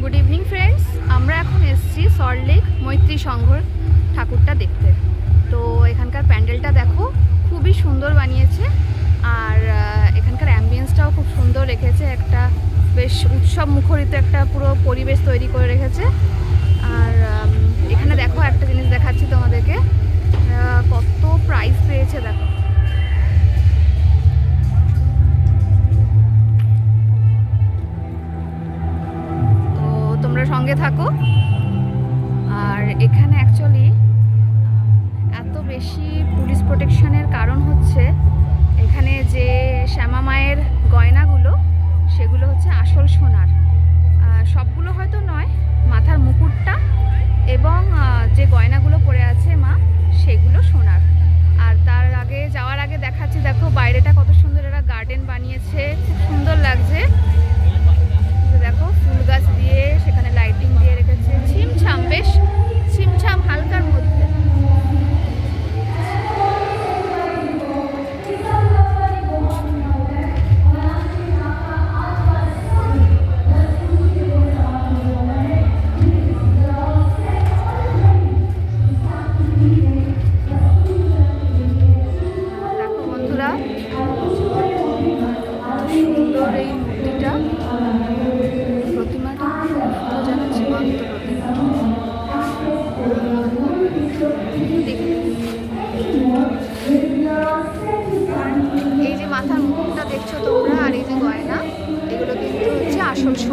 Good evening friends আমরা এখন এসেছি সল্টলেক মৈত্রী সংঘর ঠাকুরটা দেখতে। তো এখানকার প্যান্ডেলটা দেখো, খুবই সুন্দর বানিয়েছে। আর এখানকার অ্যাম্বিয়েন্সটাও খুব সুন্দর রেখেছে। একটা বেশ উৎসব মুখরিত একটা পুরো পরিবেশ তৈরি করে রেখেছে। আর এখানে দেখো একটা জিনিস দেখাচ্ছি তোমাদেরকে। কত প্রাইস পেয়েছে দেখো। সঙ্গে থাকো। আর এখানে অ্যাকচুয়ালি এত বেশি পুলিশ প্রোটেকশনের কারণ হচ্ছে, এখানে যে শ্যামা মায়ের গয়নাগুলো, সেগুলো হচ্ছে আসল সোনার। সবগুলো হয়তো নয়, মাথার মুকুটটা এবং যে গয়নাগুলো পরে আছে মা, সেগুলো সোনার। আর তার আগে, যাওয়ার আগে দেখাচ্ছি, দেখো বাইরেটা কত সুন্দর এরা গার্ডেন বানিয়েছে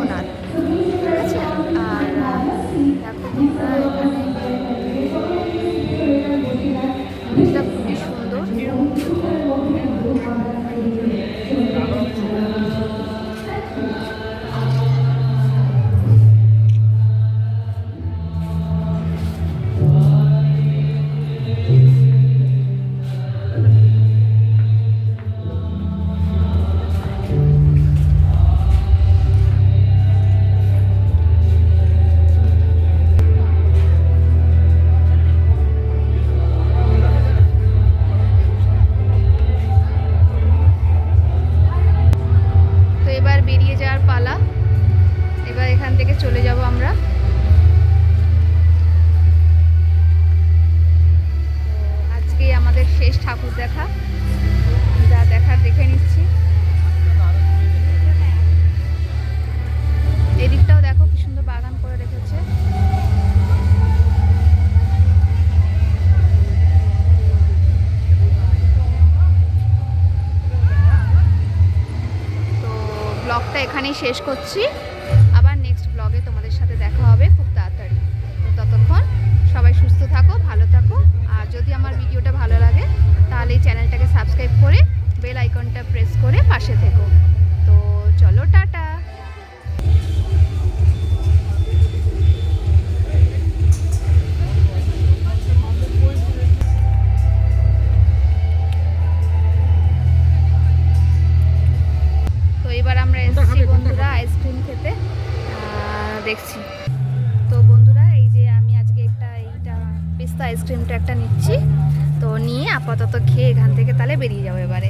আসল সোনার শেষ ঠাকুর দেখা। যা দেখার দেখে নিচ্ছি। এদিকটাও দেখো কি সুন্দর বাগান করে রেখেছে। তো ব্লগটা এখানেই শেষ করছি। আবার নেক্সট ব্লগে তোমাদের সাথে দেখা হবে খুব তাড়াতাড়ি। তো ততক্ষণ সবাই সুস্থ থাকো, ভালো থাকো। আর যদি আমার এই চ্যানেলটাকে সাবস্ক্রাইব করে বেল আইকনটা প্রেস করে পাশে থেকো। তো চলো টাটা। তো এবার আমরা এসেছি বন্ধুরা আইসক্রিম খেতে। দেখছি। তো বন্ধুরা এই যে আমি আজকে একটা এইটা পিস্তা আইসক্রিমটা একটা নিচ্ছি। তো নিয়ে আপাতত খেয়ে এখান থেকে তাহলে বেরিয়ে যাব এবারে।